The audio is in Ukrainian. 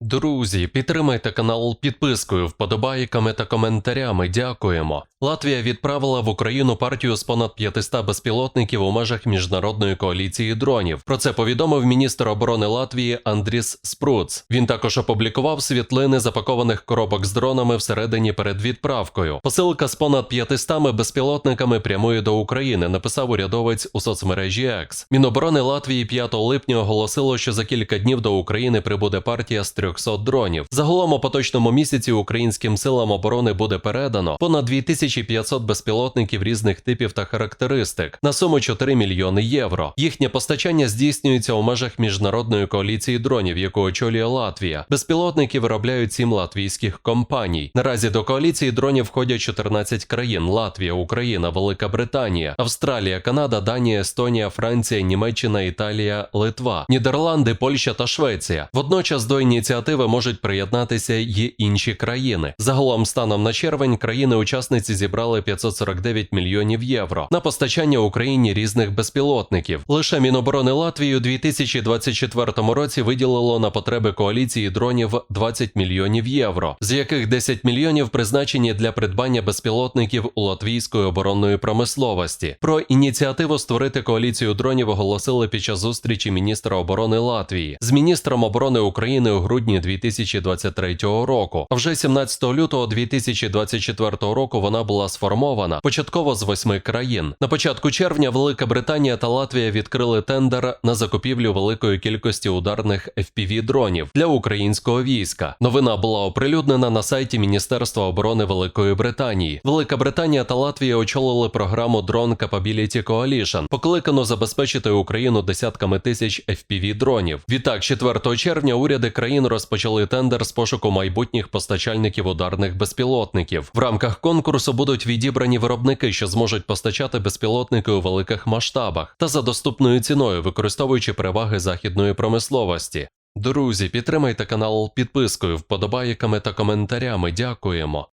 Друзі, підтримайте канал підпискою, вподобайками та коментарями. Дякуємо. Латвія відправила в Україну партію з понад 500 безпілотників у межах міжнародної коаліції дронів. Про це повідомив міністр оборони Латвії Андріс Спруц. Він також опублікував світлини запакованих коробок з дронами всередині перед відправкою. Посилка з понад 500 безпілотниками прямує до України. Написав урядовець у соцмережі X. Міноборони Латвії 5 липня оголосило, що за кілька днів до України прибуде партія з 300 дронів. Загалом у поточному місяці українським силам оборони буде передано понад 2500 безпілотників різних типів та характеристик на суму 4 мільйони євро. Їхнє постачання здійснюється у межах міжнародної коаліції дронів, яку очолює Латвія. Безпілотники виробляють сім латвійських компаній. Наразі до коаліції дронів входять 14 країн: Латвія, Україна, Велика Британія, Австралія, Канада, Данія, Естонія, Франція, Німеччина, Італія, Литва, Нідерланди, Польща та Швеція. Водночас до ініціативи можуть приєднатися й інші країни. Загалом, станом на червень, країни-учасниці зібрали 549 мільйонів євро на постачання Україні різних безпілотників. Лише Міноборони Латвії у 2024 році виділило на потреби коаліції дронів 20 мільйонів євро, з яких 10 мільйонів призначені для придбання безпілотників у латвійської оборонної промисловості. Про ініціативу створити коаліцію дронів оголосили під час зустрічі міністра оборони Латвії з міністром оборони України у грудні 2023 року. А вже 17 лютого 2024 року вона була сформована початково з восьми країн. На початку червня Велика Британія та Латвія відкрили тендер на закупівлю великої кількості ударних fpv дронів для українського війська. Новина була оприлюднена на сайті Міністерства оборони Великої Британії. Велика Британія та Латвія очолили програму Drone Capability Coalition, покликану забезпечити Україну десятками тисяч fpv дронів. Відтак, 4 червня уряди країн розпочали тендер з пошуку майбутніх постачальників ударних безпілотників. В рамках конкурсу будуть відібрані виробники, що зможуть постачати безпілотники у великих масштабах та за доступною ціною, використовуючи переваги західної промисловості. Друзі, підтримайте канал підпискою, вподобайками та коментарями. Дякуємо.